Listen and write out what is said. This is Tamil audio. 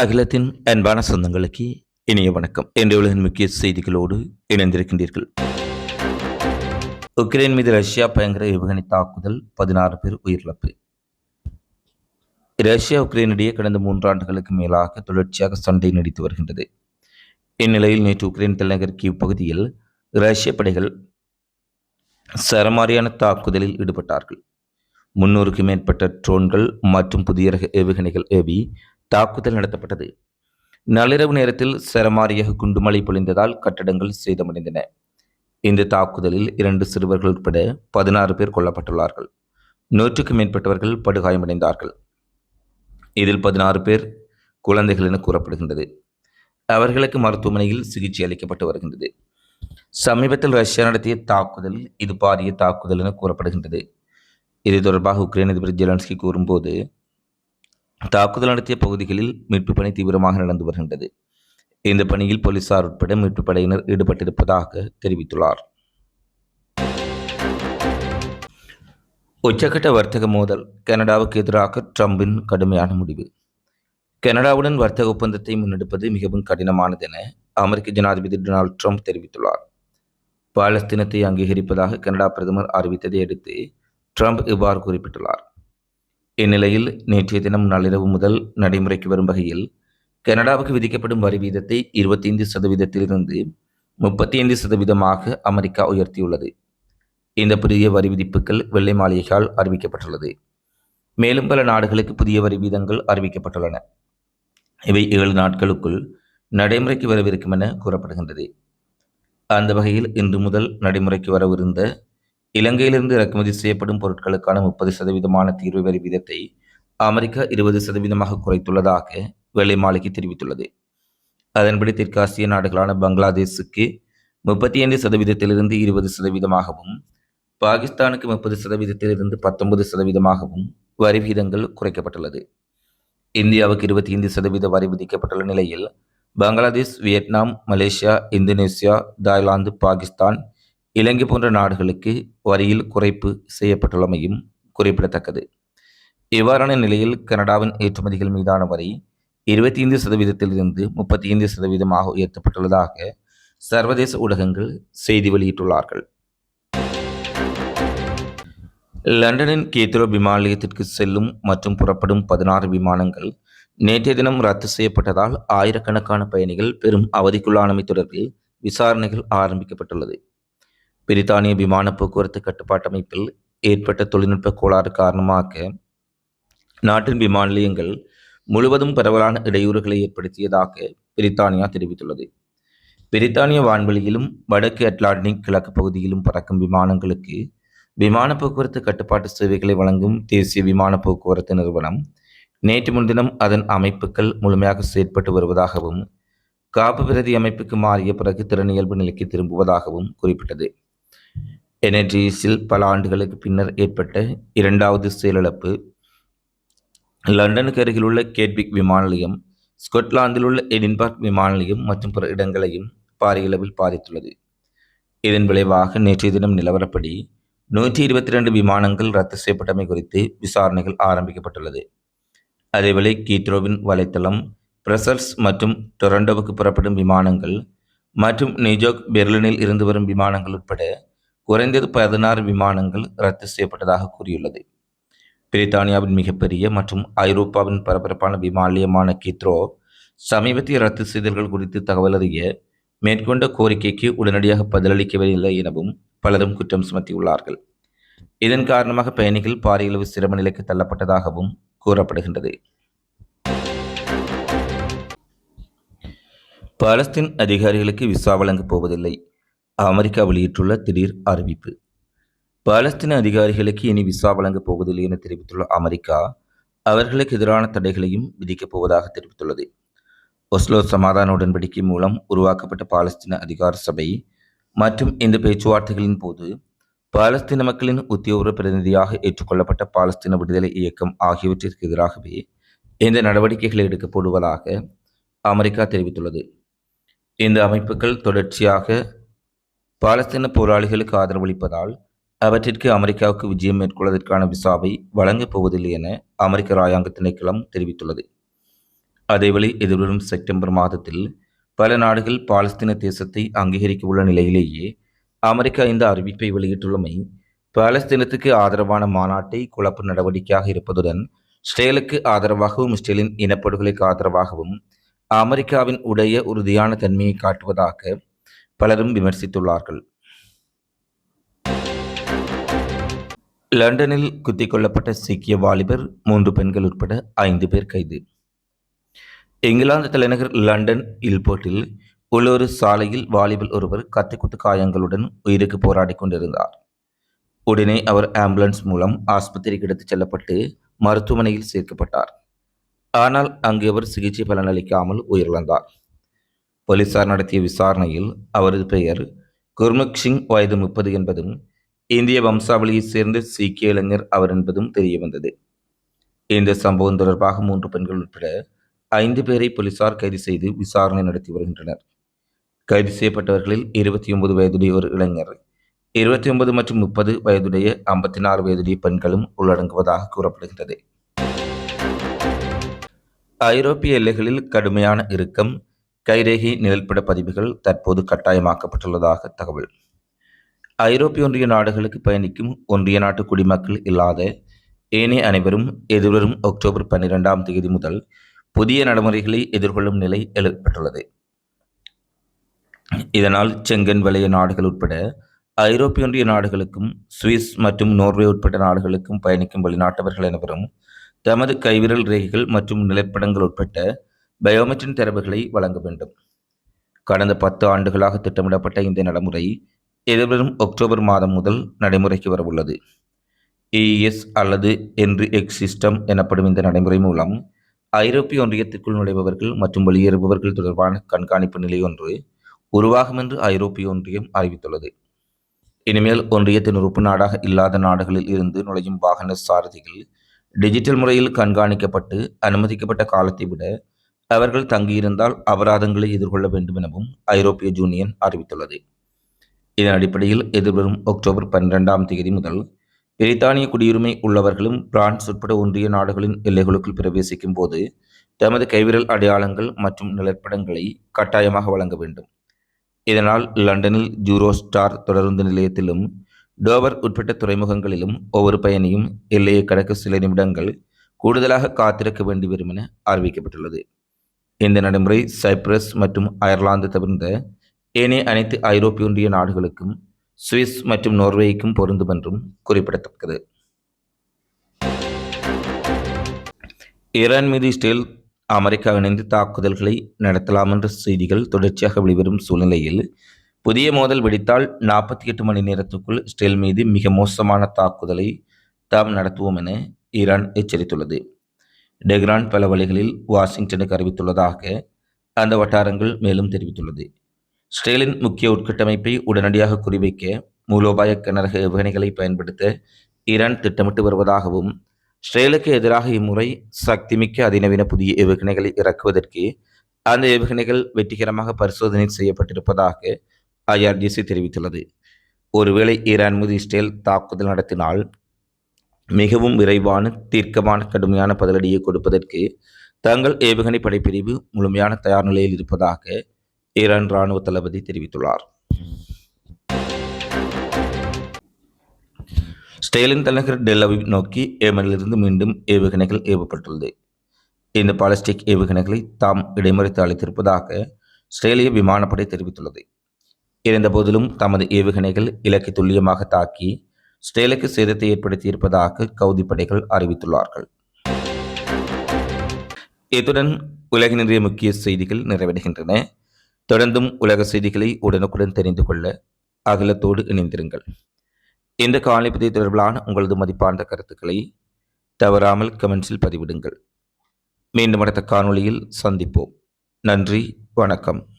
அகிலத்தின் அன்பான சொந்தங்களுக்கு இனிய வணக்கம். இன்றைய உலகின் முக்கிய செய்திகளோடு இணைந்திருக்கின்றீர்கள். உக்ரைன் மீது ரஷ்யா பயங்கர ஏவுகணை தாக்குதல் பதினாறு பேர் உயிரிழப்பு. ரஷ்யா உக்ரைன் இடையே கடந்த மூன்றாண்டுகளுக்கு மேலாக தொடர்ச்சியாக சண்டை நீடித்து வருகின்றது. இந்நிலையில் நேற்று உக்ரைன் தலைநகர் கீவ் பகுதியில் ரஷ்ய படைகள் சரமாரியான தாக்குதலில் ஈடுபட்டார்கள். முன்னூறுக்கு மேற்பட்ட ட்ரோன்கள் மற்றும் புதிய ரக ஏவுகணைகள் ஏவி தாக்குதல் நடத்தப்பட்டது. நள்ளிரவு நேரத்தில் சரமாரியாக குண்டுமழை பொழிந்ததால் கட்டடங்கள் சேதமடைந்தன. இந்த தாக்குதலில் இரண்டு சிறுவர்கள் உட்பட பதினாறு பேர் கொல்லப்பட்டுள்ளார்கள். நூற்றுக்கும் மேற்பட்டவர்கள் படுகாயமடைந்தார்கள். இதில் பதினாறு பேர் குழந்தைகள் என கூறப்படுகின்றது. அவர்களுக்கு மருத்துவமனையில் சிகிச்சை அளிக்கப்பட்டு வருகின்றது. சமீபத்தில் ரஷ்யா நடத்திய தாக்குதல் இது பாரிய தாக்குதல் என கூறப்படுகின்றது. இது தொடர்பாக உக்ரைன் அதிபர் ஜெலன்ஸ்கி கூறும்போது தாக்குதல் நடத்திய பகுதிகளில் மீட்புப் பணி தீவிரமாக நடந்து வருகின்றது. இந்த பணியில் போலீசார் உட்பட மீட்புப் படையினர் ஈடுபட்டிருப்பதாக தெரிவித்துள்ளார். உச்சகட்ட வர்த்தக மோதல் கனடாவுக்கு எதிராக ட்ரம்பின் கடுமையான முடிவு. கனடாவுடன் வர்த்தக ஒப்பந்தத்தை முன்னெடுப்பது மிகவும் கடினமானது என அமெரிக்க ஜனாதிபதி டொனால்ட் ட்ரம்ப் தெரிவித்துள்ளார். பாலஸ்தீனத்தை அங்கீகரிப்பதாக கனடா பிரதமர் அறிவித்ததை அடுத்து ட்ரம்ப் இவ்வாறு குறிப்பிட்டுள்ளார். இந்நிலையில் நேற்றைய தினம் நள்ளிரவு முதல் நடைமுறைக்கு வரும் வகையில் கனடாவுக்கு விதிக்கப்படும் வரி வீதத்தை இருபத்தைந்து சதவீதத்திலிருந்து முப்பத்தி ஐந்து சதவீதமாக அமெரிக்கா உயர்த்தியுள்ளது. இந்த புதிய வரி விதிப்புகள் வெள்ளை மாளிகையால் அறிவிக்கப்பட்டுள்ளது. மேலும் பல நாடுகளுக்கு புதிய வரி வீதங்கள் அறிவிக்கப்பட்டுள்ளன. இவை ஏழு நாட்களுக்குள் நடைமுறைக்கு வரவிருக்கும் என கூறப்படுகின்றது. அந்த வகையில் இன்று முதல் நடைமுறைக்கு வரவிருந்த இலங்கையிலிருந்து இறக்குமதி செய்யப்படும் பொருட்களுக்கான முப்பது சதவீதமான தீர்வு வரி வீதத்தை அமெரிக்கா இருபது சதவீதமாக குறைத்துள்ளதாக வெள்ளை மாளிகை தெரிவித்துள்ளது. அதன்படி தெற்காசிய நாடுகளான பங்களாதேஷுக்கு முப்பத்தி ஐந்து சதவீதத்திலிருந்து இருபது சதவீதமாகவும் பாகிஸ்தானுக்கு முப்பது சதவீதத்திலிருந்து பத்தொன்பது சதவீதமாகவும் வரி விகிதங்கள் குறைக்கப்பட்டுள்ளது. இந்தியாவுக்கு இருபத்தி ஐந்து சதவீத வரி விதிக்கப்பட்டுள்ள நிலையில் Bangladesh Vietnam Malaysia Indonesia Thailand Pakistan Ilangai போன்ற நாடுகளுக்கு வரியில் குறைப்பு செய்யப்பட்டுள்ளமையும் குறிப்பிடத்தக்கது. இவ்வாறான நிலையில் கனடாவின் ஏற்றுமதிகள் மீதான வரி இருபத்தி ஐந்து சதவீதத்திலிருந்து முப்பத்தி ஐந்து சதவீதமாக உயர்த்தப்பட்டுள்ளதாக சர்வதேச ஊடகங்கள் செய்தி வெளியிட்டுள்ளார்கள். லண்டனின் கேத்ரோ விமான நிலையத்திற்கு செல்லும் மற்றும் புறப்படும் பதினாறு விமானங்கள் நேற்றைய தினம் ரத்து செய்யப்பட்டதால் ஆயிரக்கணக்கான பயணிகள் பெரும் அவதிக்குள்ளானமை தொடர்பில் விசாரணைகள் ஆரம்பிக்கப்பட்டுள்ளது. பிரித்தானிய விமான போக்குவரத்து கட்டுப்பாட்டு அமைப்பில் ஏற்பட்ட தொழில்நுட்ப கோளாறு காரணமாக நாட்டின் விமான நிலையங்கள் முழுவதும் பரவலான இடையூறுகளை ஏற்படுத்தியதாக பிரித்தானியா தெரிவித்துள்ளது. பிரித்தானிய வான்வெளியிலும் வடக்கு அட்லாண்டிக் கிழக்கு பகுதியிலும் பறக்கும் விமானங்களுக்கு விமான போக்குவரத்து கட்டுப்பாட்டு சேவைகளை வழங்கும் தேசிய விமான போக்குவரத்து நிறுவனம் நேற்று முன்தினம் அதன் அமைப்புகள் முழுமையாக செயற்பட்டு வருவதாகவும் காப்பு பிரதி அமைப்புக்கு மாறிய பிறகு திறன் இயல்பு நிலைக்கு திரும்புவதாகவும் குறிப்பிட்டது. எனர்ஜிஸில் பல ஆண்டுகளுக்கு பின்னர் ஏற்பட்ட இரண்டாவது செயலிழப்பு. லண்டனுக்கு அருகிலுள்ள கேட்விக் விமான நிலையம் ஸ்கொட்லாந்தில் உள்ள எடின்பர்க் விமான நிலையம் மற்றும் பிற இடங்களையும் பாரியளவில் பாதித்துள்ளது. இதன் விளைவாக நேற்றைய தினம் நிலவரப்படி நூற்றி இருபத்தி ரெண்டு விமானங்கள் ரத்து செய்யப்பட்டமை குறித்து விசாரணைகள் ஆரம்பிக்கப்பட்டுள்ளது. அதேவேளை கீத்ரோவின் வலைத்தளம் பிரசல்ஸ் மற்றும் டொரண்டோவுக்கு புறப்படும் விமானங்கள் மற்றும் நியூஜோக் பெர்லினில் இருந்து வரும் விமானங்கள் உட்பட குறைந்தது பதினாறு விமானங்கள் ரத்து செய்யப்பட்டதாக கூறியுள்ளது. பிரித்தானியாவின் மிகப்பெரிய மற்றும் ஐரோப்பாவின் பரபரப்பான விமானியமான கித்ரோ சமீபத்திய ரத்து செய்தல்கள் குறித்து தகவல் அறிய மேற்கொண்ட கோரிக்கைக்கு உடனடியாக பதிலளிக்கவில்லை எனவும் பலரும் குற்றம் சுமத்தியுள்ளார்கள். இதன் காரணமாக பயணிகள் பாரியளவு சிரம நிலைக்கு தள்ளப்பட்டதாகவும் கூறப்படுகின்றது. பாலஸ்தீன் அதிகாரிகளுக்கு விசா வழங்கப் போவதில்லை. அமெரிக்கா வெளியிட்டுள்ள திடீர் அறிவிப்பு. பாலஸ்தீன அதிகாரிகளுக்கு இனி விசா வழங்கப் போவதில்லை என தெரிவித்துள்ள அமெரிக்கா அவர்களுக்கு எதிரான தடைகளையும் விதிக்கப் போவதாக தெரிவித்துள்ளது. ஒஸ்லோ சமாதான உடன்படிக்கை மூலம் உருவாக்கப்பட்ட பாலஸ்தீன அதிகார சபை மற்றும் இந்த பேச்சுவார்த்தைகளின் போது பாலஸ்தீன மக்களின் உத்தியோக பிரதிநிதியாக ஏற்றுக்கொள்ளப்பட்ட பாலஸ்தீன விடுதலை இயக்கம் ஆகியவற்றிற்கு எதிராகவே இந்த நடவடிக்கைகளை எடுக்கப்படுவதாக அமெரிக்கா தெரிவித்துள்ளது. இந்த அமைப்புகள் தொடர்ச்சியாக பாலஸ்தீன போராளிகளுக்கு ஆதரவளிப்பதால் அவற்றிற்கு அமெரிக்காவுக்கு விஜயம் மேற்கொள்வதற்கான விசாவை வழங்கப் போவதில்லை என அமெரிக்க ராயாங்க திணைக்களம் தெரிவித்துள்ளது. அதேவேளை எதிர்வரும் செப்டம்பர் மாதத்தில் பல நாடுகள் பாலஸ்தீன தேசத்தை அங்கீகரிக்க உள்ள நிலையிலேயே அமெரிக்கா இந்த அறிவிப்பை வெளியிட்டுள்ளமை பாலஸ்தீனத்துக்கு ஆதரவான மாநாட்டை குழப்ப நடவடிக்கையாக இருப்பதுடன் ஸ்ரேலுக்கு ஆதரவாகவும் இஸ்ரேலின் இனப்படுகொலைக்கு ஆதரவாகவும் அமெரிக்காவின் உடைய உறுதியான தன்மையை காட்டுவதாக பலரும் விமர்சித்துள்ளார்கள். லண்டனில் குத்திக் கொல்லப்பட்ட சீக்கிய வாலிபர் மூன்று பெண்கள் உட்பட ஐந்து பேர் கைது. இங்கிலாந்து தலைநகர் லண்டன் இல்போர்ட்டில் உள்ள ஒரு சாலையில் வாலிபர் ஒருவர் கத்திக்குத்து காயங்களுடன் உயிருக்கு போராடி கொண்டிருந்தார். உடனே அவர் ஆம்புலன்ஸ் மூலம் ஆஸ்பத்திரிக்கு எடுத்துச் செல்லப்பட்டு மருத்துவமனையில் சேர்க்கப்பட்டார். ஆனால் அங்கு அவர் சிகிச்சை பலனளிக்காமல் உயிரிழந்தார். போலீசார் நடத்திய விசாரணையில் அவரது பெயர் குர்முக் சிங் வயது முப்பது என்பதும் இந்திய வம்சாவளியைச் சேர்ந்த சீக்கிய இளைஞர் அவர் என்பதும் தெரியவந்தது. இந்த சம்பவம் தொடர்பாக மூன்று பெண்கள் உட்பட ஐந்து பேரை போலீசார் கைது செய்து விசாரணை நடத்தி வருகின்றனர். கைது செய்யப்பட்டவர்களில் இருபத்தி ஒன்பது வயதுடைய ஒரு இளைஞர் இருபத்தி ஒன்பது மற்றும் முப்பது வயதுடைய ஐம்பத்தி நாலு வயதுடைய பெண்களும் உள்ளடங்குவதாக கூறப்படுகிறது ஐரோப்பிய எல்லைகளில் கடுமையான இறுக்கம் கைரேகை நிழல்பட பதிவுகள் தற்போது கட்டாயமாக்கப்பட்டுள்ளதாக தகவல். ஐரோப்பிய ஒன்றிய நாடுகளுக்கு பயணிக்கும் ஒன்றிய நாட்டு குடிமக்கள் இல்லாத ஏனைய அனைவரும் எதிர்வரும் அக்டோபர் பன்னிரெண்டாம் தேதி முதல் புதிய நடைமுறைகளை எதிர்கொள்ளும் நிலை ஏற்பட்டுள்ளது. இதனால் செங்கன் வலய நாடுகள் உட்பட ஐரோப்பிய ஒன்றிய நாடுகளுக்கும் சுவிஸ் மற்றும் நோர்வே உட்பட்ட நாடுகளுக்கும் பயணிக்கும் வெளிநாட்டவர்கள் அனைவரும் தமது கைவிரல் ரேகைகள் மற்றும் நிலப்படங்கள் உட்பட்ட பயோமெட்ரிக் தரவுகளை வழங்க வேண்டும். கடந்த பத்து ஆண்டுகளாக திட்டமிடப்பட்ட இந்த நடைமுறை எதிர்வரும் அக்டோபர் மாதம் முதல் நடைமுறைக்கு வரவுள்ளது. இஎஸ் அல்லது என்று எக்ஸ் சிஸ்டம் எனப்படும் இந்த நடைமுறை மூலம் ஐரோப்பிய ஒன்றியத்திற்குள் நுழைபவர்கள் மற்றும் வெளியேறுபவர்கள் தொடர்பான கண்காணிப்பு நிலை ஒன்று உருவாகும் என்று ஐரோப்பிய ஒன்றியம் அறிவித்துள்ளது. இனிமேல் ஒன்றியத்தின் உறுப்பு நாடாக இல்லாத நாடுகளில் இருந்து நுழையும் வாகன சாரதிகள் டிஜிட்டல் முறையில் கண்காணிக்கப்பட்டு அனுமதிக்கப்பட்ட காலத்தை விட அவர்கள் தங்கியிருந்தால் அபராதங்களை எதிர்கொள்ள வேண்டும் எனவும் ஐரோப்பிய யூனியன் அறிவித்துள்ளது. இதன் அடிப்படையில் எதிர்வரும் அக்டோபர் பன்னிரெண்டாம் தேதி முதல் பிரித்தானிய குடியுரிமை உள்ளவர்களும் பிரான்ஸ் உட்பட ஒன்றிய நாடுகளின் எல்லைகளுக்குள் பிரவேசிக்கும் போது தமது கைவிரல் அடையாளங்கள் மற்றும் நிலப்படங்களை கட்டாயமாக வழங்க வேண்டும். இதனால் லண்டனில் ஜூரோ ஸ்டார் தொடருந்து நிலையத்திலும் டோவர் உட்பட்ட துறைமுகங்களிலும் ஒவ்வொரு பயணியும் எல்லையை கடக்க சில நிமிடங்கள் கூடுதலாக காத்திருக்க வேண்டி வரும் என அறிவிக்கப்பட்டுள்ளது. இந்த நடைமுறை சைப்ரஸ் மற்றும் அயர்லாந்து தவிர்ந்த ஏனைய அனைத்து ஐரோப்பிய ஒன்றிய நாடுகளுக்கும் சுவிஸ் மற்றும் நோர்வேக்கும் பொருந்தும் என்றும் குறிப்பிடத்தக்கது. ஈரான் மீது இஸ்ரேல் அமெரிக்கா இணைந்து தாக்குதல்களை நடத்தலாம் என்ற செய்திகள் தொடர்ச்சியாக வெளிவரும் சூழ்நிலையில் புதிய மோதல் வெடித்தால் நாற்பத்தி எட்டு மணி நேரத்துக்குள் இஸ்ரேல் மீது மிக மோசமான தாக்குதலை தாம் நடத்துவோம் என ஈரான் எச்சரித்துள்ளது. டெக்ரான் பல வழிகளில் வாஷிங்டனுக்கு அறிவித்துள்ளதாக அந்த வட்டாரங்கள் மேலும் தெரிவித்துள்ளது. ஸ்டேலின் முக்கிய உட்கட்டமைப்பை உடனடியாக குறிவைக்க மூலோபாய கனரக ஏவுகணைகளை பயன்படுத்த ஈரான் திட்டமிட்டு வருவதாகவும் ஸ்ரேலுக்கு எதிராக இம்முறை சக்திமிக்க அதிநவீன புதிய ஏவுகணைகளை இறக்குவதற்கு அந்த ஏவுகணைகள் வெற்றிகரமாக பரிசோதனை செய்யப்பட்டிருப்பதாக ஐஆர்டிசி தெரிவித்துள்ளது. ஒருவேளை ஈரான் மீது இஸ்ரேல் தாக்குதல் நடத்தினால் மிகவும் விரைவான தீர்க்கமான கடுமையான பதிலடியை கொடுப்பதற்கு தங்கள் ஏவுகணை படைப்பிரிவு முழுமையான தயார் நிலையில் இருப்பதாக ஈரான் ராணுவ தளபதி தெரிவித்துள்ளார். ஸ்டேலின் தலைநகர் டெல்லவி நோக்கி ஏமனிலிருந்து மீண்டும் ஏவுகணைகள் ஏவப்பட்டுள்ளது. இந்த பாலிஸ்டிக் ஏவுகணைகளை தாம் இடைமறித்து அளித்திருப்பதாக ஸ்ட்ரேலிய விமானப்படை தெரிவித்துள்ளது. இருந்தபோதிலும் தமது ஏவுகணைகள் இலக்கை துல்லியமாக தாக்கி ஸ்டேலுக்கு சேதத்தை ஏற்படுத்தியிருப்பதாக கவுதி படைகள் அறிவித்துள்ளார்கள். இத்துடன் உலகினுடைய முக்கிய செய்திகள் நிறைவடைகின்றன. தொடர்ந்தும் உலக செய்திகளை உடனுக்குடன் தெரிந்து கொள்ள அகலத்தோடு இணைந்திருங்கள். இந்த காலைப்பதி தொடர்பிலான உங்களது மதிப்பார்ந்த கருத்துக்களை தவறாமல் கமெண்ட்ஸில் பதிவிடுங்கள். மீண்டும் அடுத்த காணொளியில் சந்திப்போம். நன்றி வணக்கம்.